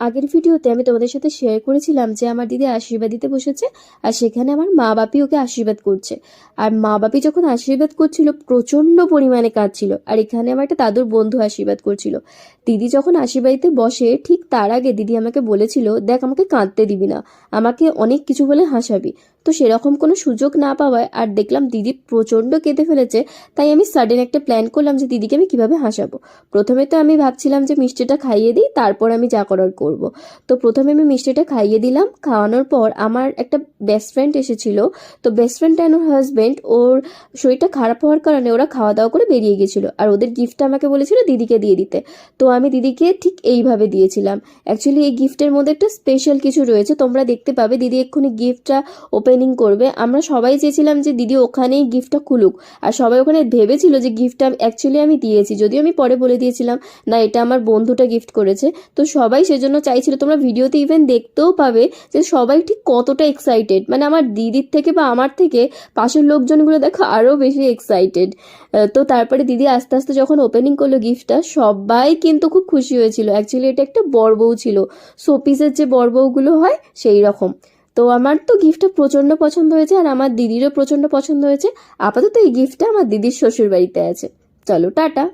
আগের ভিডিওতে আমি তোমাদের সাথে শেয়ার করেছিলাম যে আমার দিদি আশীর্বাদ দিতে বসেছে আর সেখানে আমার মা বাপি ওকে আশীর্বাদ করছে। আর মা বাপি যখন আশীর্বাদ করছিল, প্রচণ্ড পরিমাণে কাঁদছিল। আর এখানে আমার একটা দাদুর বন্ধু আশীর্বাদ করছিল। দিদি যখন আশীর্বাদিতে বসে, ঠিক তার আগে দিদি আমাকে বলেছিল, দেখ, আমাকে কাঁদতে দিবি না। আমাকে অনেক কিছু বলে হাসাবি। তো সেরকম কোনো সুযোগ না পাওয়ায় আর দেখলাম দিদি প্রচণ্ড কেঁদে ফেলেছে, তাই আমি সাডেন একটা প্ল্যান করলাম যে দিদিকে আমি কীভাবে হাসাবো। প্রথমে তো আমি ভাবছিলাম যে মিষ্টিটা খাইয়ে দিই, তারপর আমি যা করার করব। তো প্রথমে আমি মিষ্টিটা খাইয়ে দিলাম, খাওয়ানোর পর আমার একটা বেস্ট ফ্রেন্ড এসেছিল। তো বেস্ট ফ্রেন্ড অ্যান্ড ওর হাজব্যান্ড ওর শরীরটা খারাপ হওয়ার কারণে ওরা খাওয়া দাওয়া করে বেরিয়ে গেছিল আর ওদের গিফটটা আমাকে বলেছিল দিদিকে দিয়ে দিতে। তো আমি দিদিকে ঠিক এইভাবে দিয়েছিলাম। অ্যাকচুয়ালি এই গিফটের মধ্যে একটা স্পেশাল কিছু রয়েছে, তোমরা দেখতে পাবে। দিদি এক্ষুনি গিফটটা ওপেনিং করবে। আমরা সবাই চেয়েছিলাম যে দিদি ওখানেই গিফটটা খুলুক। আর সবাই ওখানে ভেবেছিল যে গিফটটা অ্যাকচুয়ালি আমি দিয়েছি। যদিও আমি পরে বলে দিয়েছিলাম, না, এটা আমার বন্ধুটা গিফট করেছে। তো সবাই সেজন্য চাইছিল, তোমরা ভিডিওতে ইভেন দেখতেও পাবে যে সবাই ঠিক কতটা এক্সাইটেড মানে আমার দিদির থেকে বা আমার থেকে পাশের লোকজনগুলো দেখো আরও বেশি এক্সাইটেড তো তারপরে দিদি আস্তে আস্তে যখন ওপেনিং করল গিফটটা সবাই কিন্তু খুব খুশি হয়েছিল। অ্যাকচুয়ালি এটা একটা বড়বউ ছিল। শোপিসের যে বড়বউগুলো হয়, সেই রকম। তো আমার তো গিফটটা প্রচণ্ড পছন্দ হয়েছে আর আমার দিদিরও প্রচণ্ড পছন্দ হয়েছে। আপাতত এই গিফটটা আমার দিদির শ্বশুর বাড়িতে আছে। চলো, টাটা।